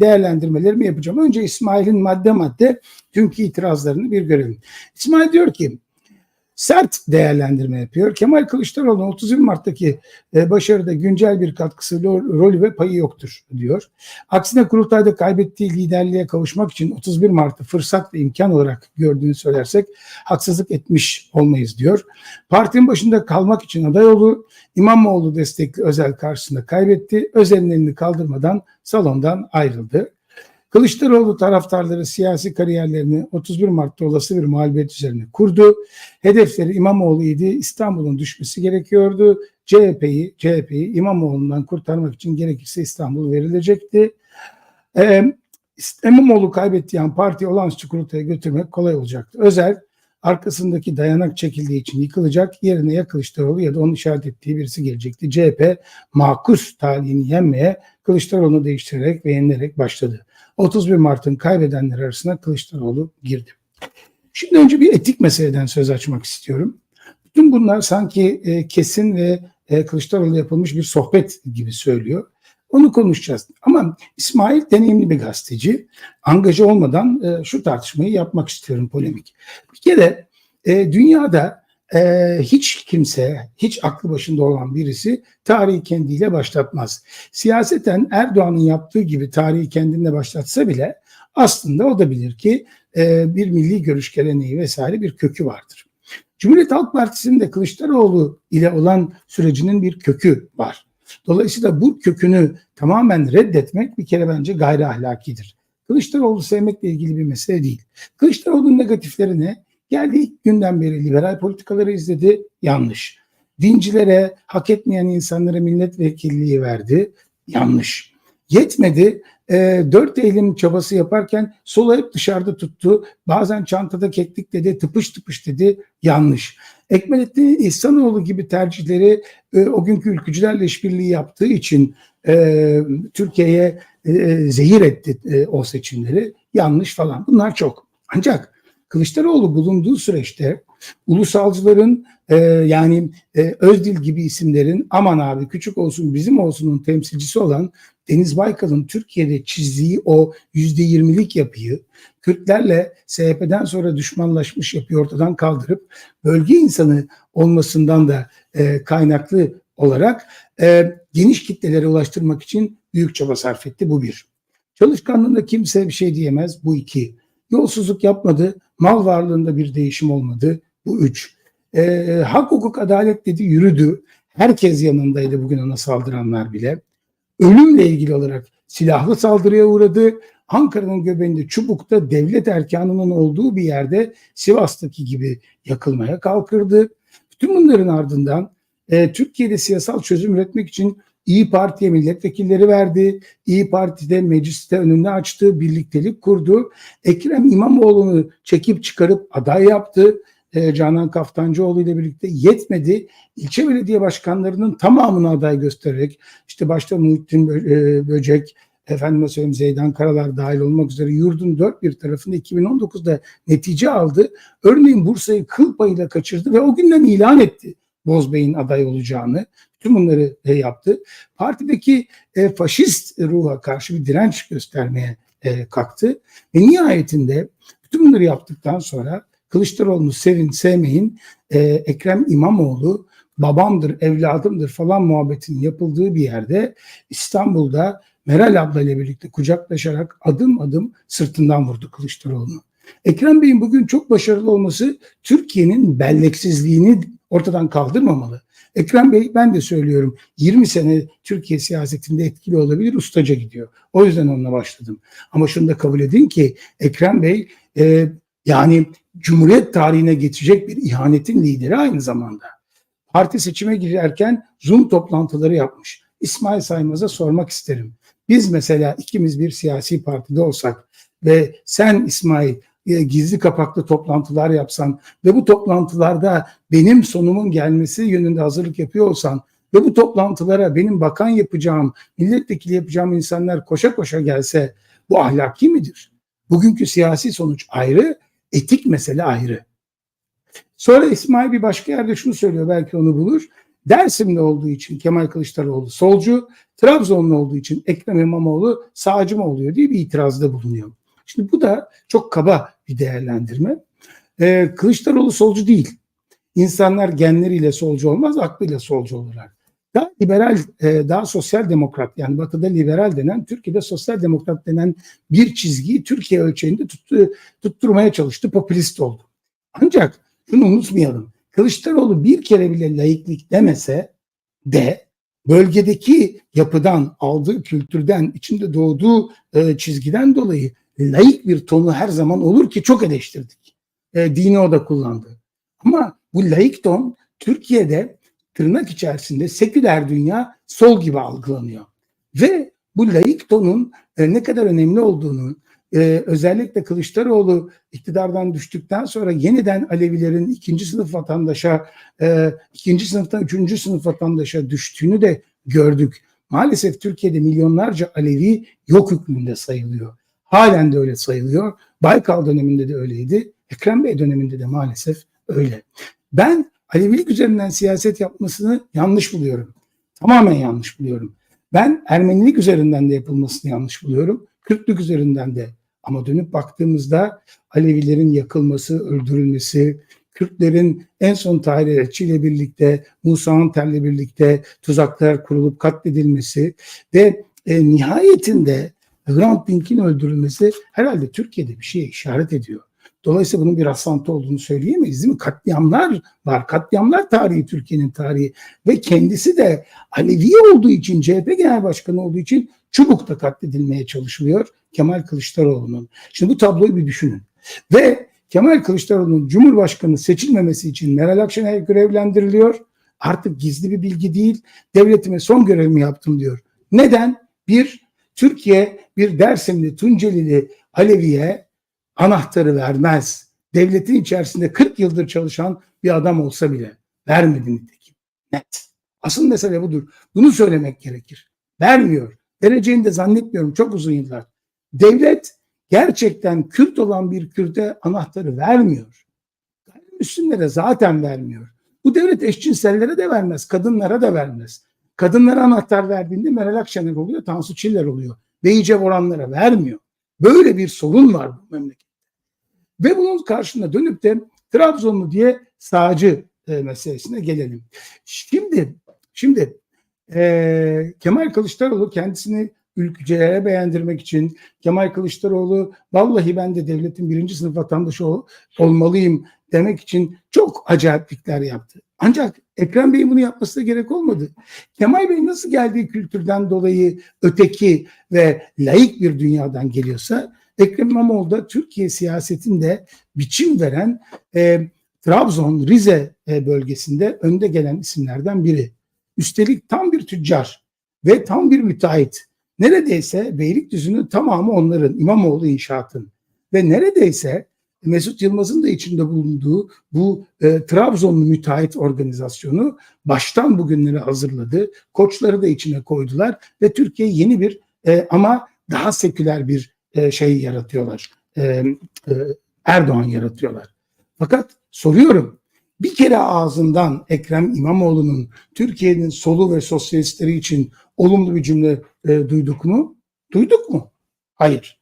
değerlendirmelerimi yapacağım. Önce İsmail'in madde madde dünkü itirazlarını bir görelim. İsmail diyor ki sert değerlendirme yapıyor. Kemal Kılıçdaroğlu'nun 31 Mart'taki e, başarıda güncel bir katkısı, rolü ve payı yoktur diyor. Aksine kurultayda kaybettiği liderliğe kavuşmak için 31 Mart'ı fırsat ve imkan olarak gördüğünü söylersek haksızlık etmiş olmayız diyor. Partinin başında kalmak için aday oldu. İmamoğlu destekli Özel karşısında kaybetti. Özel'in elini kaldırmadan salondan ayrıldı. Kılıçdaroğlu taraftarları siyasi kariyerlerini 31 Mart'ta olası bir mağlubiyet üzerine kurdu. Hedefleri İmamoğlu idi. İstanbul'un düşmesi gerekiyordu. CHP'yi CHP'yi İmamoğlu'ndan kurtarmak için gerekirse İstanbul verilecekti. Ee, İmamoğlu kaybettiği an parti olağanüstü kurultaya götürmek kolay olacaktı. Özel arkasındaki dayanak çekildiği için yıkılacak. Yerine ya Kılıçdaroğlu ya da onun işaret ettiği birisi gelecekti. CHP makus talihini yenmeye Kılıçdaroğlu'nu değiştirerek ve yenilerek başladı. 31 Mart'ın kaybedenler arasına Kılıçdaroğlu girdi. Şimdi önce bir etik meseleden söz açmak istiyorum. Bütün bunlar sanki e, kesin ve e, Kılıçdaroğlu yapılmış bir sohbet gibi söylüyor. Onu konuşacağız. Ama İsmail deneyimli bir gazeteci. Angaja olmadan e, şu tartışmayı yapmak istiyorum polemik. Bir kere e, dünyada e, hiç kimse, hiç aklı başında olan birisi tarihi kendiyle başlatmaz. Siyaseten Erdoğan'ın yaptığı gibi tarihi kendinde başlatsa bile aslında o da bilir ki e, bir milli görüş geleneği vesaire bir kökü vardır. Cumhuriyet Halk Partisi'nin de Kılıçdaroğlu ile olan sürecinin bir kökü var. Dolayısıyla bu kökünü tamamen reddetmek bir kere bence gayri ahlakidir. Kılıçdaroğlu sevmekle ilgili bir mesele değil. Kılıçdaroğlu'nun negatifleri ne? Geldi ilk günden beri liberal politikaları izledi, yanlış. Dincilere, hak etmeyen insanlara milletvekilliği verdi, yanlış. Yetmedi, e, 4 Eylül çabası yaparken sola hep dışarıda tuttu. Bazen çantada keklik dedi, tıpış tıpış dedi, yanlış. Ekmelettin İhsanoğlu gibi tercihleri e, o günkü ülkücülerle işbirliği yaptığı için e, Türkiye'ye e, zehir etti e, o seçimleri. Yanlış falan. Bunlar çok. Ancak Kılıçdaroğlu bulunduğu süreçte ulusalcıların e, yani e, Özdil gibi isimlerin aman abi küçük olsun bizim olsunun temsilcisi olan Deniz Baykal'ın Türkiye'de çizdiği o yüzde yirmilik yapıyı Kürtlerle SHP'den sonra düşmanlaşmış yapıyı ortadan kaldırıp bölge insanı olmasından da e, kaynaklı olarak e, geniş kitlelere ulaştırmak için büyük çaba sarf etti. Bu bir. Çalışkanlığında kimse bir şey diyemez. Bu iki. Yolsuzluk yapmadı. Mal varlığında bir değişim olmadı. Bu üç. E, hak hukuk adalet dedi yürüdü. Herkes yanındaydı bugün ona saldıranlar bile. Ölümle ilgili olarak silahlı saldırıya uğradı. Ankara'nın göbeğinde Çubuk'ta devlet erkanının olduğu bir yerde Sivas'taki gibi yakılmaya kalkırdı. Bütün bunların ardından e, Türkiye'de siyasal çözüm üretmek için İyi Parti'ye milletvekilleri verdi. İyi Parti'de mecliste önünü açtı, birliktelik kurdu. Ekrem İmamoğlu'nu çekip çıkarıp aday yaptı. E, Canan Kaftancıoğlu ile birlikte yetmedi. İlçe belediye başkanlarının tamamını aday göstererek işte başta Muhittin e, Böcek, efendime söyleyeyim Zeydan Karalar dahil olmak üzere yurdun dört bir tarafında 2019'da netice aldı. Örneğin Bursa'yı kıl payıyla kaçırdı ve o günden ilan etti Bozbey'in aday olacağını. Tüm bunları e, yaptı. Partideki e, faşist ruha karşı bir direnç göstermeye e, kalktı. Ve nihayetinde bütün bunları yaptıktan sonra Kılıçdaroğlu'nu sevin sevmeyin e, Ekrem İmamoğlu babamdır, evladımdır falan muhabbetin yapıldığı bir yerde İstanbul'da Meral abla ile birlikte kucaklaşarak adım adım sırtından vurdu Kılıçdaroğlu'nu. Ekrem Bey'in bugün çok başarılı olması Türkiye'nin belleksizliğini ortadan kaldırmamalı. Ekrem Bey ben de söylüyorum 20 sene Türkiye siyasetinde etkili olabilir ustaca gidiyor. O yüzden onunla başladım. Ama şunu da kabul edin ki Ekrem Bey e, yani Cumhuriyet tarihine geçecek bir ihanetin lideri aynı zamanda. Parti seçime girerken Zoom toplantıları yapmış. İsmail Saymaz'a sormak isterim. Biz mesela ikimiz bir siyasi partide olsak ve sen İsmail gizli kapaklı toplantılar yapsan ve bu toplantılarda benim sonumun gelmesi yönünde hazırlık yapıyor olsan ve bu toplantılara benim bakan yapacağım, milletvekili yapacağım insanlar koşa koşa gelse bu ahlaki midir? Bugünkü siyasi sonuç ayrı, etik mesele ayrı. Sonra İsmail bir başka yerde şunu söylüyor belki onu bulur. Dersimli olduğu için Kemal Kılıçdaroğlu solcu, Trabzonlu olduğu için Ekrem İmamoğlu sağcı mı oluyor diye bir itirazda bulunuyor. Şimdi bu da çok kaba bir değerlendirme. Ee, Kılıçdaroğlu solcu değil. İnsanlar genleriyle solcu olmaz, aklıyla solcu olurlar. Daha liberal, e, daha sosyal demokrat yani batıda liberal denen, Türkiye'de sosyal demokrat denen bir çizgiyi Türkiye ölçeğinde tuttu, tutturmaya çalıştı, popülist oldu. Ancak şunu unutmayalım. Kılıçdaroğlu bir kere bile laiklik demese de bölgedeki yapıdan, aldığı kültürden, içinde doğduğu e, çizgiden dolayı laik bir tonu her zaman olur ki çok eleştirdik. E, dini o da kullandı. Ama bu laik ton Türkiye'de tırnak içerisinde seküler dünya sol gibi algılanıyor. Ve bu laik tonun e, ne kadar önemli olduğunu e, özellikle Kılıçdaroğlu iktidardan düştükten sonra yeniden Alevilerin ikinci sınıf vatandaşa, e, ikinci sınıftan üçüncü sınıf vatandaşa düştüğünü de gördük. Maalesef Türkiye'de milyonlarca Alevi yok hükmünde sayılıyor. Halen de öyle sayılıyor. Baykal döneminde de öyleydi. Ekrem Bey döneminde de maalesef öyle. Ben Alevilik üzerinden siyaset yapmasını yanlış buluyorum. Tamamen yanlış buluyorum. Ben Ermenilik üzerinden de yapılmasını yanlış buluyorum. Kürtlük üzerinden de. Ama dönüp baktığımızda Alevilerin yakılması, öldürülmesi, Kürtlerin en son tarihçi ile birlikte, Musa Anter'le birlikte tuzaklar kurulup katledilmesi ve e, nihayetinde Hrant Dink'in öldürülmesi herhalde Türkiye'de bir şeye işaret ediyor. Dolayısıyla bunun bir rastlantı olduğunu söyleyemeyiz değil mi? Katliamlar var. Katliamlar tarihi Türkiye'nin tarihi ve kendisi de Alevi olduğu için CHP Genel Başkanı olduğu için Çubuk'ta katledilmeye çalışılıyor Kemal Kılıçdaroğlu'nun. Şimdi bu tabloyu bir düşünün. Ve Kemal Kılıçdaroğlu'nun Cumhurbaşkanı seçilmemesi için Meral Akşener görevlendiriliyor. Artık gizli bir bilgi değil. Devletime son görevimi yaptım diyor. Neden? Bir, Türkiye bir Dersimli, Tuncelili Alevi'ye anahtarı vermez. Devletin içerisinde 40 yıldır çalışan bir adam olsa bile vermedi nitekim. Net. Asıl mesele budur. Bunu söylemek gerekir. Vermiyor. Vereceğini de zannetmiyorum çok uzun yıllar. Devlet gerçekten Kürt olan bir Kürt'e anahtarı vermiyor. Gayrimüslimlere zaten vermiyor. Bu devlet eşcinsellere de vermez, kadınlara da vermez. Kadınlara anahtar verdiğinde Meral Akşener oluyor, Tansu Çiller oluyor. Beyce Voranlara vermiyor. Böyle bir sorun var bu memlekette. Ve bunun karşında dönüp de Trabzonlu diye sağcı e, meselesine gelelim. Şimdi şimdi e, Kemal Kılıçdaroğlu kendisini ülkücülere beğendirmek için Kemal Kılıçdaroğlu vallahi ben de devletin birinci sınıf vatandaşı ol, olmalıyım demek için çok acayiplikler yaptı. Ancak Ekrem Bey'in bunu yapmasına gerek olmadı. Kemal Bey nasıl geldiği kültürden dolayı öteki ve laik bir dünyadan geliyorsa Ekrem İmamoğlu da Türkiye siyasetinde biçim veren e, Trabzon, Rize e, bölgesinde önde gelen isimlerden biri. Üstelik tam bir tüccar ve tam bir müteahhit. Neredeyse Beylikdüzü'nün tamamı onların, İmamoğlu inşaatın. Ve neredeyse Mesut Yılmaz'ın da içinde bulunduğu bu e, Trabzonlu müteahhit organizasyonu baştan bugünleri hazırladı. Koçları da içine koydular ve Türkiye yeni bir e, ama daha seküler bir e, şey yaratıyorlar. E, e, Erdoğan yaratıyorlar. Fakat soruyorum bir kere ağzından Ekrem İmamoğlu'nun Türkiye'nin solu ve sosyalistleri için olumlu bir cümle e, duyduk mu? Duyduk mu? Hayır.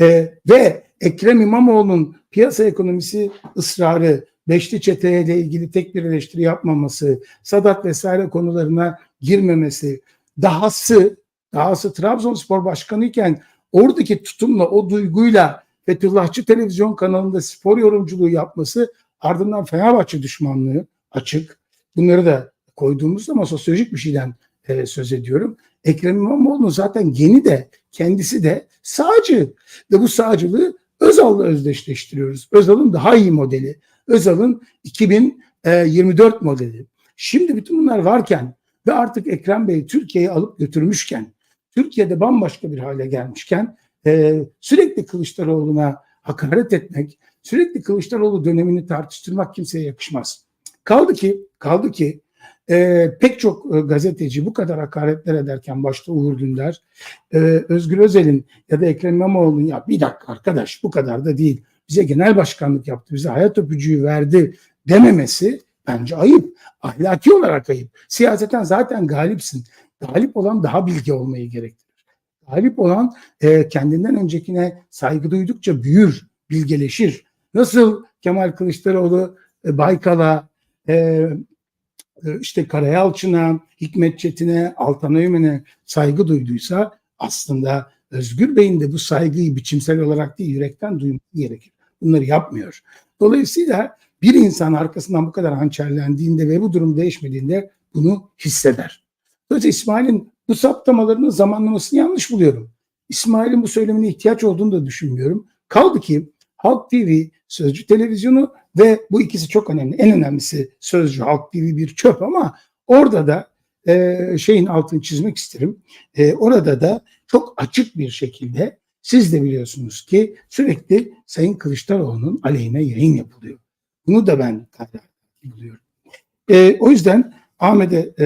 E, ve Ekrem İmamoğlu'nun piyasa ekonomisi ısrarı, beşli çeteye ilgili tek bir eleştiri yapmaması, Sadat vesaire konularına girmemesi, dahası, dahası Trabzonspor Başkanı iken oradaki tutumla, o duyguyla Fethullahçı televizyon kanalında spor yorumculuğu yapması ardından Fenerbahçe düşmanlığı açık. Bunları da koyduğumuz zaman sosyolojik bir şeyden e, söz ediyorum. Ekrem İmamoğlu'nun zaten geni de kendisi de sağcı ve bu sağcılığı Özal'la özdeşleştiriyoruz. Özal'ın daha iyi modeli. Özal'ın 2024 modeli. Şimdi bütün bunlar varken ve artık Ekrem Bey Türkiye'yi alıp götürmüşken, Türkiye'de bambaşka bir hale gelmişken e, sürekli Kılıçdaroğlu'na hakaret etmek, sürekli Kılıçdaroğlu dönemini tartıştırmak kimseye yakışmaz. Kaldı ki, kaldı ki e, pek çok e, gazeteci bu kadar hakaretler ederken başta Uğur Dündar, e, Özgür Özel'in ya da Ekrem İmamoğlu'nun ya bir dakika arkadaş bu kadar da değil. Bize genel başkanlık yaptı, bize hayat öpücüğü verdi dememesi bence ayıp. Ahlaki olarak ayıp. Siyaseten zaten galipsin. Galip olan daha bilgi olmayı gerektirir. Galip olan e, kendinden öncekine saygı duydukça büyür, bilgeleşir. Nasıl Kemal Kılıçdaroğlu e, Baykal'a, e, işte Karayalçın'a, Hikmet Çetin'e, Altan Öğmen'e saygı duyduysa aslında Özgür Bey'in de bu saygıyı biçimsel olarak değil yürekten duyması gerekir. Bunları yapmıyor. Dolayısıyla bir insan arkasından bu kadar hançerlendiğinde ve bu durum değişmediğinde bunu hisseder. Dolayısıyla İsmail'in bu saptamalarının zamanlamasını yanlış buluyorum. İsmail'in bu söylemine ihtiyaç olduğunu da düşünmüyorum. Kaldı ki Halk TV, Sözcü Televizyonu ve bu ikisi çok önemli. En önemlisi Sözcü, Halk TV bir çöp ama orada da e, şeyin altını çizmek isterim. E, orada da çok açık bir şekilde siz de biliyorsunuz ki sürekli Sayın Kılıçdaroğlu'nun aleyhine yayın yapılıyor. Bunu da ben buluyorum. E, o yüzden Ahmet'e e,